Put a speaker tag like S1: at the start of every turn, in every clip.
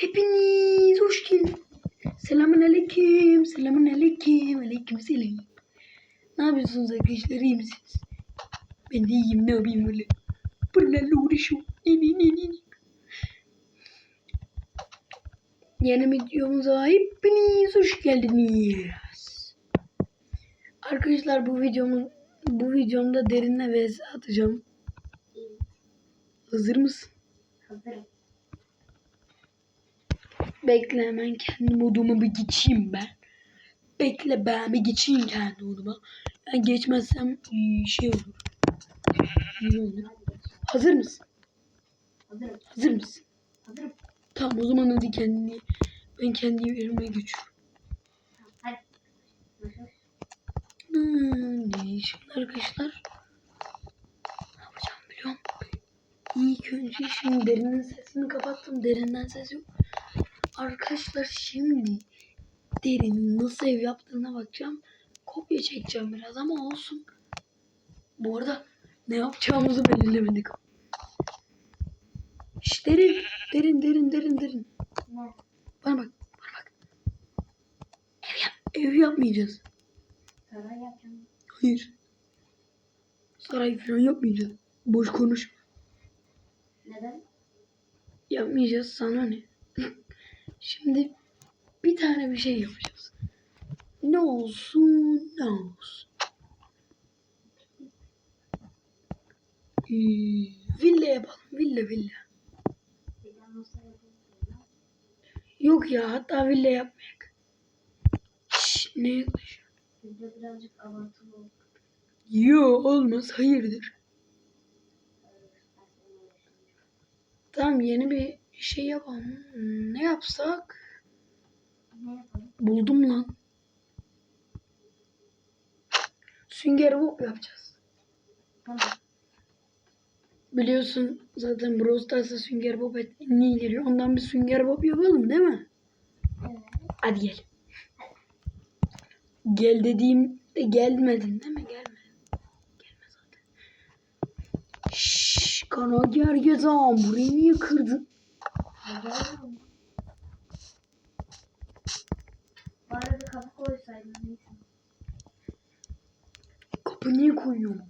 S1: Hepiniz hoş geldin. Selamun aleyküm. Selamun aleyküm. Aleyküm selam. Ne yapıyorsunuz arkadaşlar? İyi misiniz? Ben de iyiyim. Ne yapayım böyle? Bunlarla uğraşıyorum. Ne ne. ne. Yeni videomuza hepiniz hoş geldiniz. Arkadaşlar bu videomun bu videomda derinle vs atacağım. Hazır mısın?
S2: Hazırım.
S1: Bekle hemen kendi moduma bir geçeyim ben. Bekle ben bir geçeyim kendi moduma. Ben geçmezsem ee, şey olur. Olur? Hazır mısın?
S2: Hazırım.
S1: Hazır mısın?
S2: Hazırım.
S1: Tamam o zaman hadi kendini ben kendi yerime geçiyorum.
S2: Hadi.
S1: Hmm, şimdi arkadaşlar? Ne yapacağım biliyor musun? İlk önce şimdi derinin sesini kapattım. Derinden ses yok. Arkadaşlar şimdi derinin nasıl ev yaptığına bakacağım. Kopya çekeceğim biraz ama olsun. Bu arada ne yapacağımızı belirlemedik. Şş, derin, derin, derin, derin, derin. Bana bak, bana bak. Ev, yap, ev yapmayacağız.
S2: Saray yapacağım.
S1: Hayır. Saray falan yapmayacağız. Boş konuş.
S2: Neden?
S1: Yapmayacağız sana ne? Şimdi bir tane bir şey yapacağız. Ne olsun ne olsun. Ee, villa yapalım. Villa villa. Yok ya hatta villa yapmayak. Şşş ne yaklaş?
S2: Bizde birazcık abartılı oldu.
S1: Yo olmaz hayırdır. Tamam yeni bir şey yapalım. Hmm, Ne yapsak?
S2: Ne yapalım?
S1: Buldum lan. Sünger Bob yapacağız.
S2: Tamam.
S1: Biliyorsun zaten Brawl Stars'ta Sünger Bob etkinliği geliyor. Ondan bir Sünger Bob yapalım değil mi?
S2: Evet.
S1: Hadi gel. Gel dediğim de gelmedin değil mi? Gelmedin. Gelme zaten. Şşş kana gergezan burayı niye kırdın?
S2: Bu arada kapı koysaydın neyse.
S1: Kapı niye koyuyorum?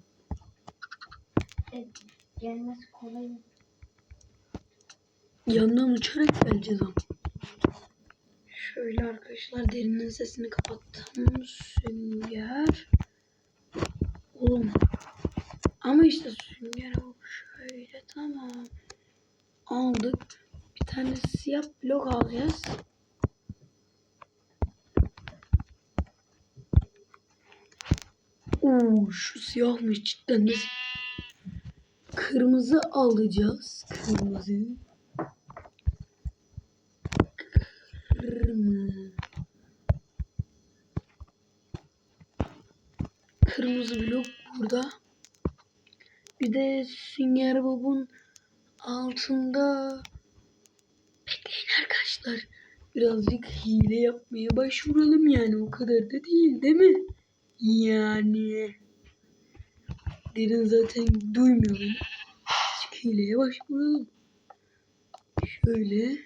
S2: Evet. Gelmesi kolay olur.
S1: Yandan uçarak geleceğiz ama. Şöyle arkadaşlar derinin sesini kapattım. Sünger. Oğlum. Ama işte sünger o şöyle tamam. Aldık. Tane siyah blok alacağız. Oo, şu siyahmış cidden de. Kırmızı alacağız. Kırmızı. Kırmızı. Kırmızı blok burada. Bir de Sünger Bob'un altında bekleyin arkadaşlar. Birazcık hile yapmaya başvuralım yani o kadar da değil değil mi? Yani derin zaten duymuyor beni. Birazcık hileye başvuralım. Şöyle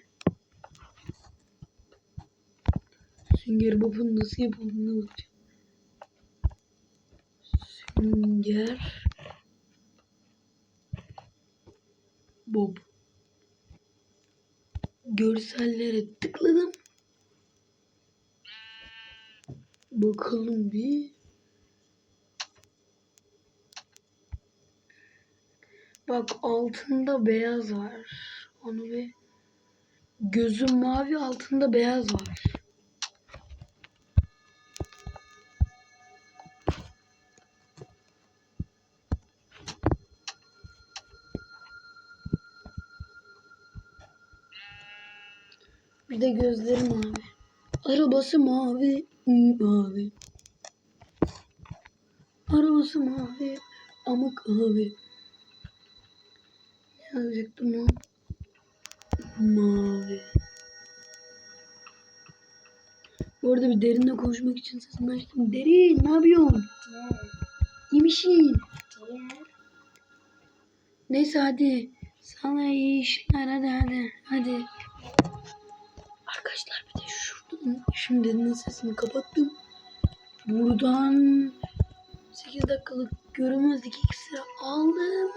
S1: Sünger Bob'un nasıl yapıldığını bakacağım. Sünger Bob. Görsellere tıkladım. Bakalım bir. Bak altında beyaz var. Onu bir gözü mavi altında beyaz var. Bir de gözleri mavi. Arabası mavi, mavi. Arabası mavi, amık mavi. Ne yazacaktım o? Mavi. Bu arada bir derinle konuşmak için sesimi açtım. Derin ne yapıyorsun?
S2: Ne?
S1: İyiymişsin.
S2: Niye?
S1: Neyse hadi. Sana iyi işler hadi hadi. Hadi. Şimdi derinin sesini kapattım. Buradan 8 dakikalık görünmezlik iksiri aldım.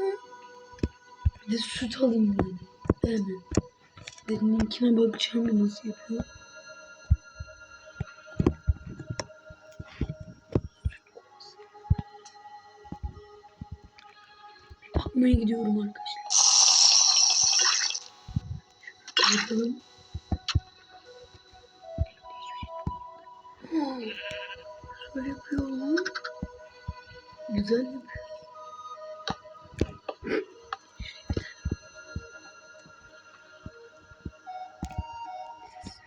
S1: Bir de süt alayım dedim. Hemen. Derininkine bakacağım nasıl yapıyor. Bir bakmaya gidiyorum arkadaşlar. Bakalım. Güzel.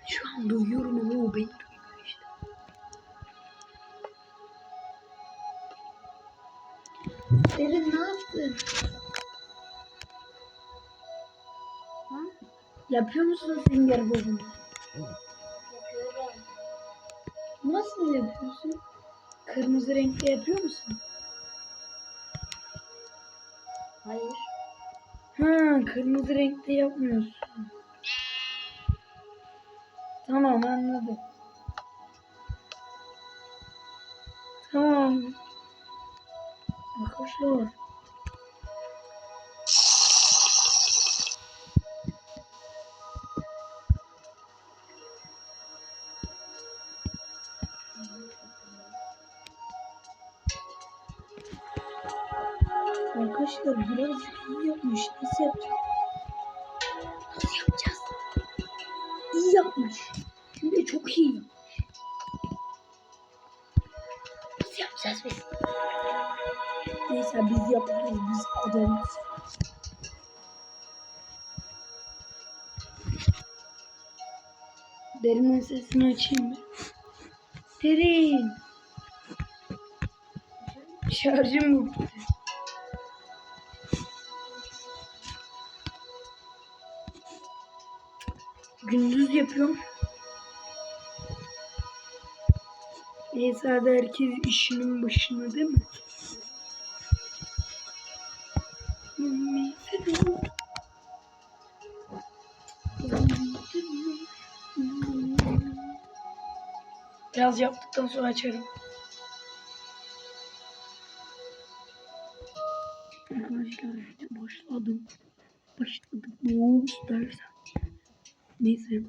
S1: Şu an duyuyorum ama o beni duymuyor işte. Derin ne yaptın?
S2: Ha?
S1: Yapıyor musun sünger bozunu?
S2: Yapıyorum.
S1: Nasıl yapıyorsun? Kırmızı renkte yapıyor musun?
S2: Hayır.
S1: Ha, kırmızı renkte yapmıyorsun. Tamam anladım. Tamam. Arkadaşlar. De çok iyi. Nasıl yapacağız biz? Neyse biz yaparız. Biz adamız. Derinin sesini açayım mı? Derin. Şarjım bitti? Gündüz yapıyorum. Hadi herkes işinin başına değil mi? Biraz yaptıktan sonra açarım. Arkadaşlar başladım. Başladım. Ne olmuş dersen. Neyse.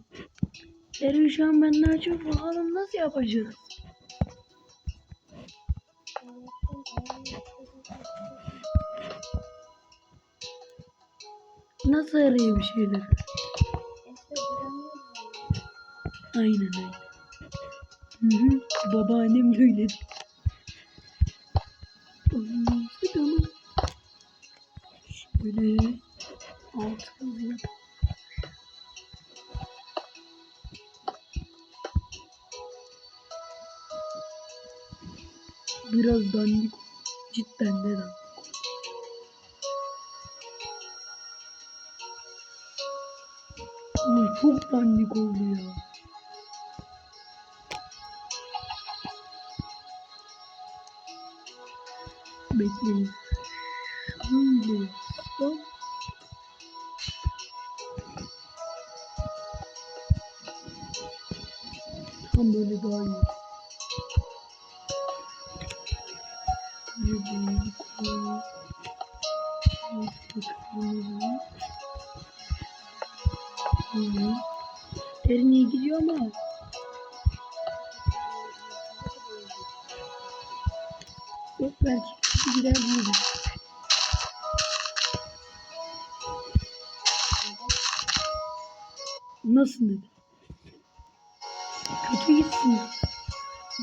S1: Erin şu an benden çok bakalım nasıl yapacağız? Nasıl arayayım bir şeyler? Aynen aynen. Hı hı. Babaannem de. Şöyle altı yap. Biraz dandik. Cidden de. Ama çok dandik oldu ya. Bekleyin. Şöyle. Tam böyle daha iyi.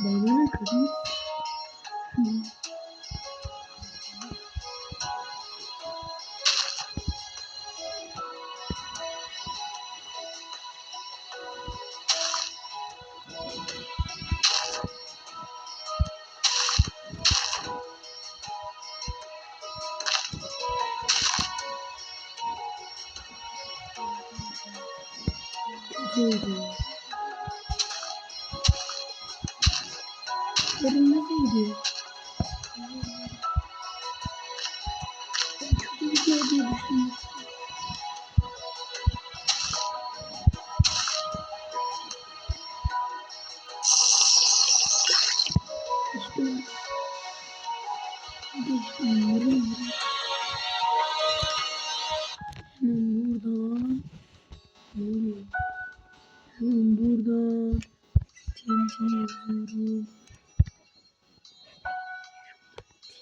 S1: Bana ne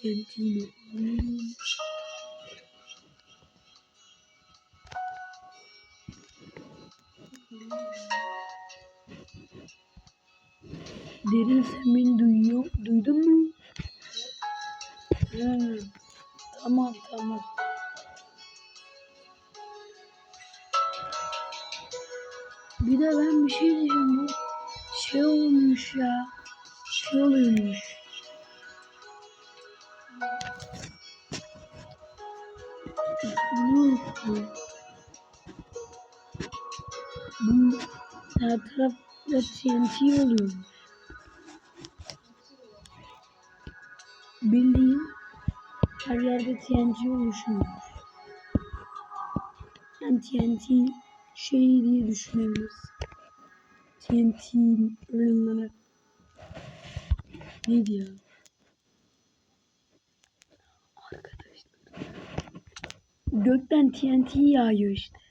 S1: 天体乳 Bu her tarafta TNT oluyormuş. Bildiğin her yerde TNT oluşuyormuş. Yani TNT şey diye düşünebiliriz. TNT ürünleri. Neydi ya? Arkadaşlar. Gökten TNT yağıyor işte.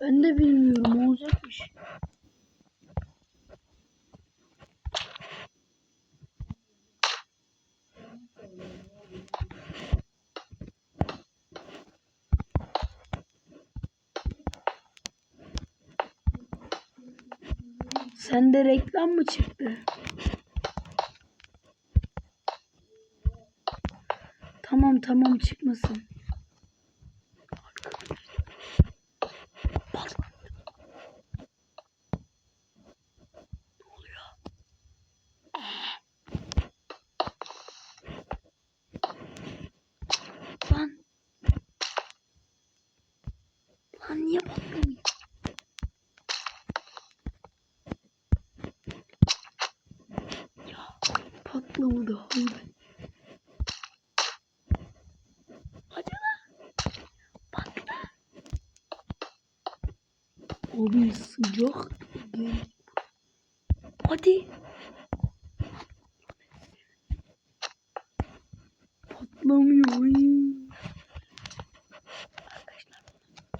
S1: Ben de bilmiyorum olacakmış. Sende reklam mı çıktı? Tamam tamam çıkmasın. Ne oluyor? Lan. Lan niye patlamıyor? Ya patlamadı hayır. Hadi lan. Patla. Abi sıcak. Gel. Hadi. Patlamıyor. hayır. Arkadaşlar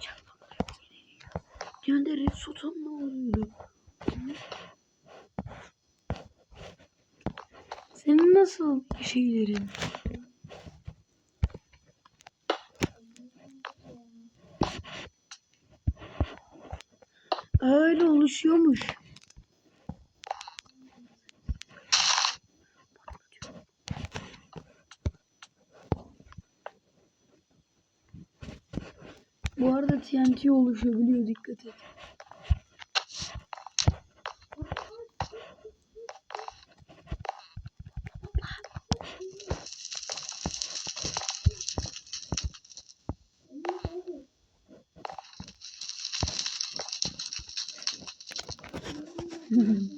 S1: çakmaklar geliyor. Yani Redstone'um ne oluyordu? Senin nasıl şeylerin? Ulti oluşabiliyor dikkat et. Mm-hmm.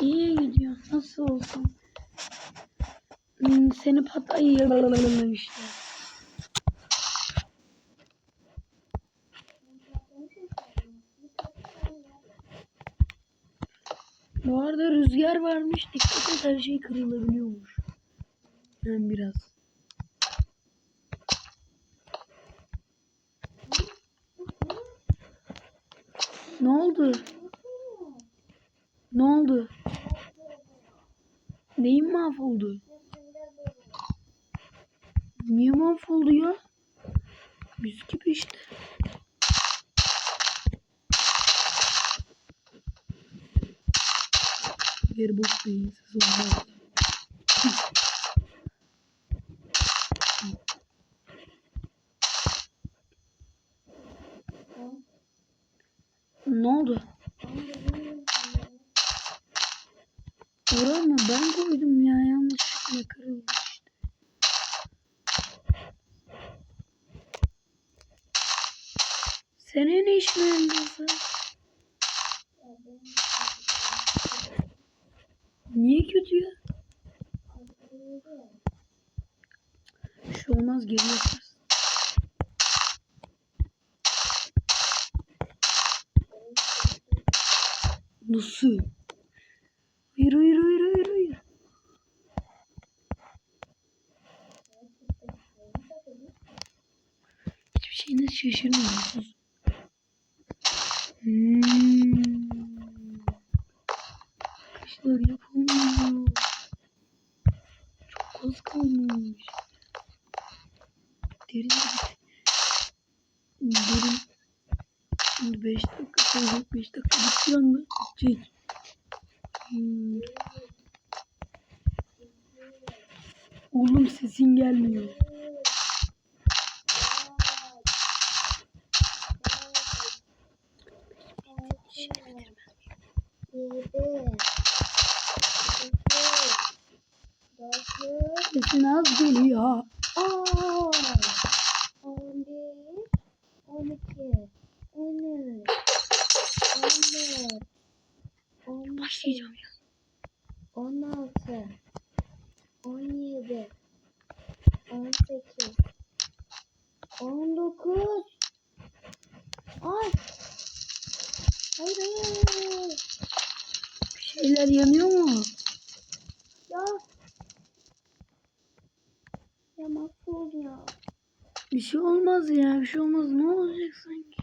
S1: İyi gidiyor. Nasıl olsun? Hmm, seni patlayalım işte. Her şey kırılabiliyormuş. Yani biraz. Ne oldu? Ne oldu? Neyin mahvoldu? Niye mahvoldu ya? Yüz gibi işte. Yer boş beyinsiz olmaz. Ne oldu? Oraya mı? Ben koydum ya yanlışlıkla kırıldı işte. Senin ne işin var Niye kötü ya? Bir şey olmaz geri yaparız. Nasıl? Hayır hayır hayır hayır hayır. Hiçbir şeyiniz şaşırmıyorsunuz. Hmm. Arkadaşlar yapılmıyor. Çok az kalmış. Derin de bit. Derin. Şimdi 5 dakika sonra 5 dakika bittiği anda bitecek. Hmm. Oğlum sesin gelmiyor. Sesin az geliyor.
S2: On, on bir, on iki, on üç, on dört, on beş,
S1: Başlayacağım ya.
S2: on altı, on yedi, on sekiz, on dokuz. Ay. Hayır hayır hayır.
S1: Bir şeyler yanıyor mu?
S2: Ya. Ya mahvoldu ya.
S1: Bir şey olmaz ya. Bir şey olmaz. Ne olacak sanki?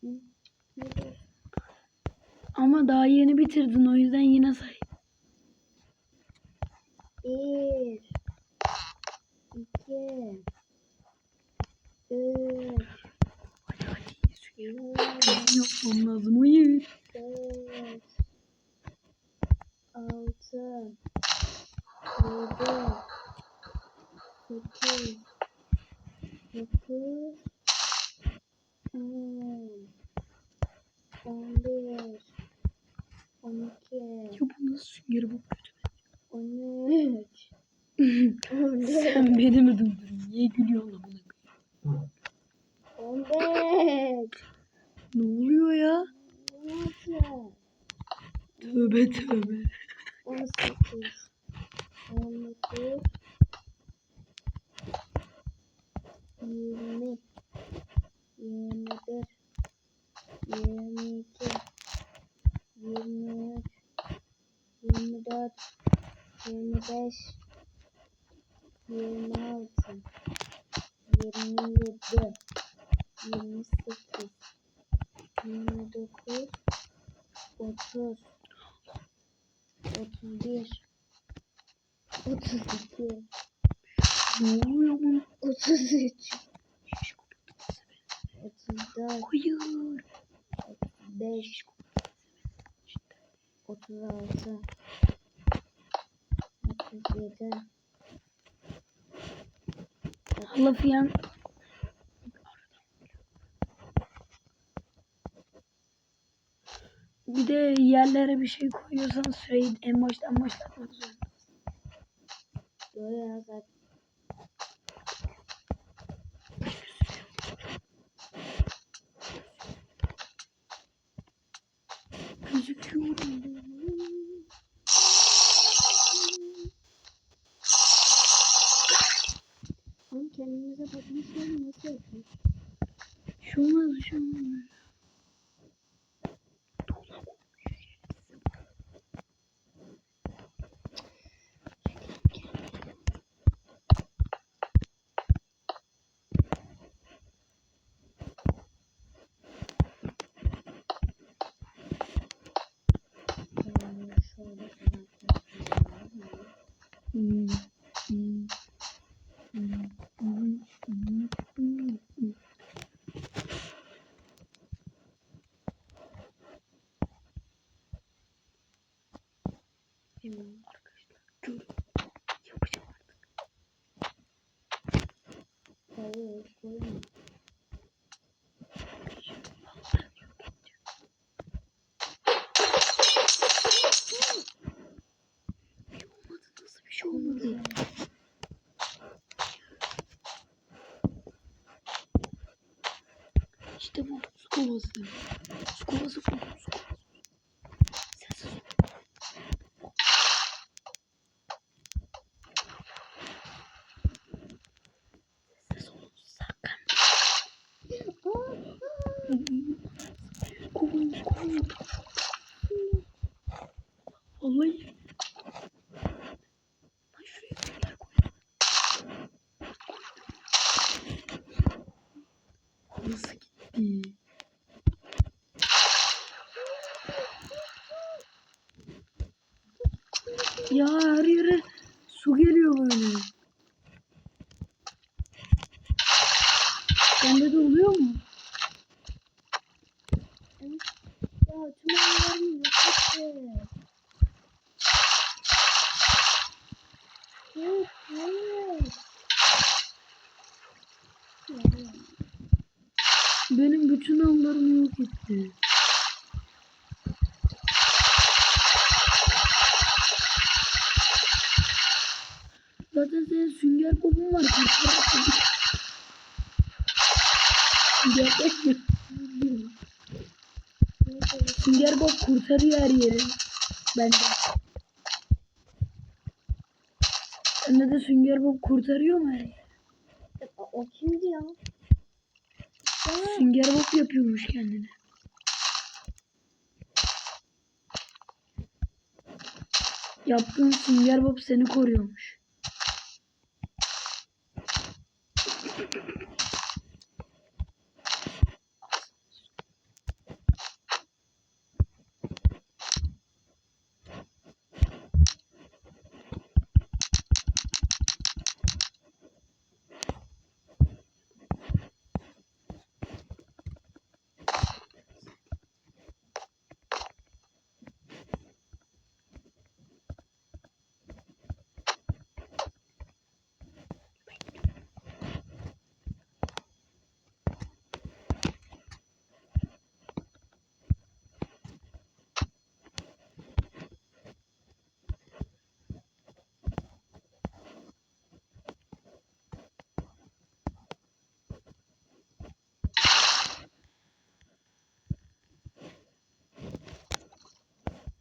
S2: Hı. Ne diyorsun?
S1: Ama daha yeni bitirdin. O yüzden yine say.
S2: Bir, iki, üç,
S1: Hadi hadi. Benim yapmam lazım. Hayır.
S2: dört, altı, yedi, sekiz, dokuz, on, on bir, on iki,
S1: Ya bu nasıl sünger bu kötü.
S2: on üç, on dört,
S1: Sen beni mi durdun? Niye gülüyorsun
S2: on beş,
S1: Ne oluyor ya?
S2: altı.
S1: Tövbe tövbe.
S2: 18 19 20 21 22 23 24 25 26 27 28 29 30 31 32
S1: Ne oluyor bu?
S2: 33 34
S1: Hayır.
S2: 35 36 37
S1: Laf yan. Bir de yerlere bir şey koyuyorsan süreyi en baştan başlatmak zorunda.
S2: Böyle zaten
S1: Gözüküyorum.
S2: Oğlum kendinize bakmışlar nasıl yapıyor?
S1: Bir şey olmaz bir şey olmaz. Hmm, İşte bu su kovası.
S2: Etti.
S1: Zaten senin sünger bobun var. Sünger bob Sünger bob kurtarıyor her yeri. Bende. Sende de sünger bob kurtarıyor mu her yeri?
S2: O kimdi ya?
S1: Sünger bob yapıyormuş kendine. Yaptığın sünger bob seni koruyormuş.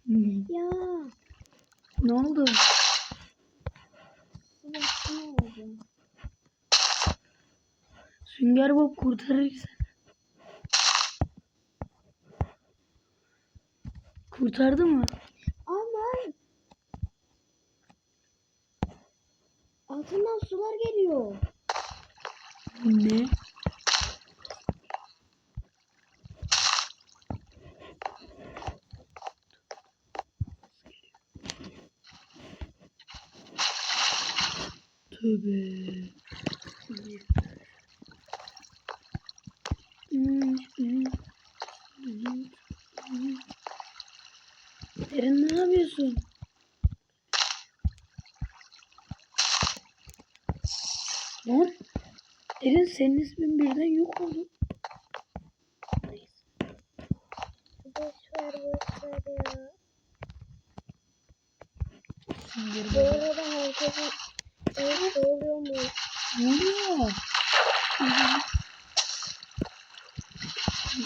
S2: Ya.
S1: Ne oldu?
S2: Sıvı ne oldu?
S1: Sünger Bob kurtarır seni. Kurtardı mı?
S2: Aman. Altından sular geliyor.
S1: Ne? Tövbe. Derin ne yapıyorsun? Lan Derin senin ismin birden yok oldu.
S2: Boş ver boş ver ya. Bu arada herkesin evet oluyor mu?
S1: Oluyor? Hı hı.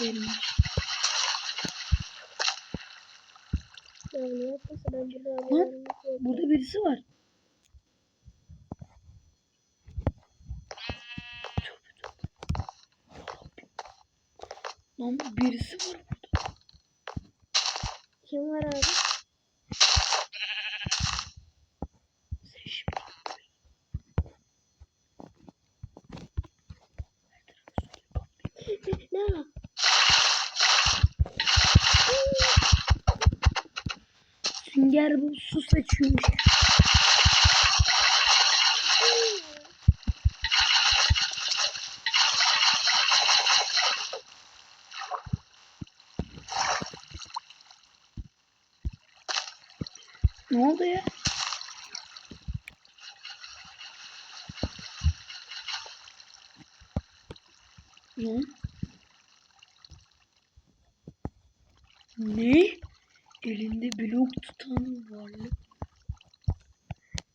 S1: Derin.
S2: Ya ne yapması ben burada
S1: Lan burada birisi var. Lan birisi var burada.
S2: Kim var abi? Ne?
S1: Sünger bu su saçıyormuş. Ne oldu ya? Ne? Ne? Elinde blok tutan varlık.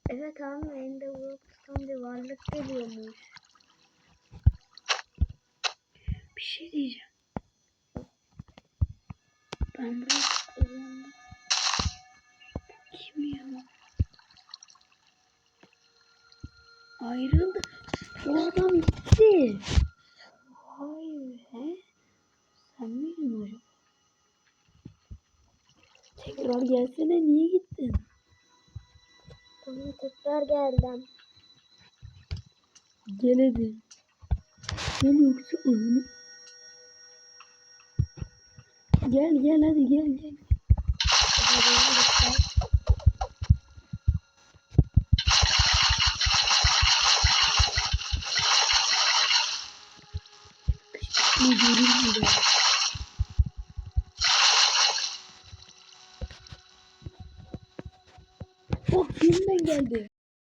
S2: Evet abi elinde vurup tutan bir varlık geliyormuş.
S1: Bir şey diyeceğim. Ben buraya tıkladığımda Ya? Ayrıldı. O adam gitti. Hayır. He? Sen miydin hocam? Tekrar gelsene niye gittin?
S2: Tamam tekrar geldim.
S1: Gel hadi. Gel yoksa oyunu. Gel gel hadi gel gel. Ne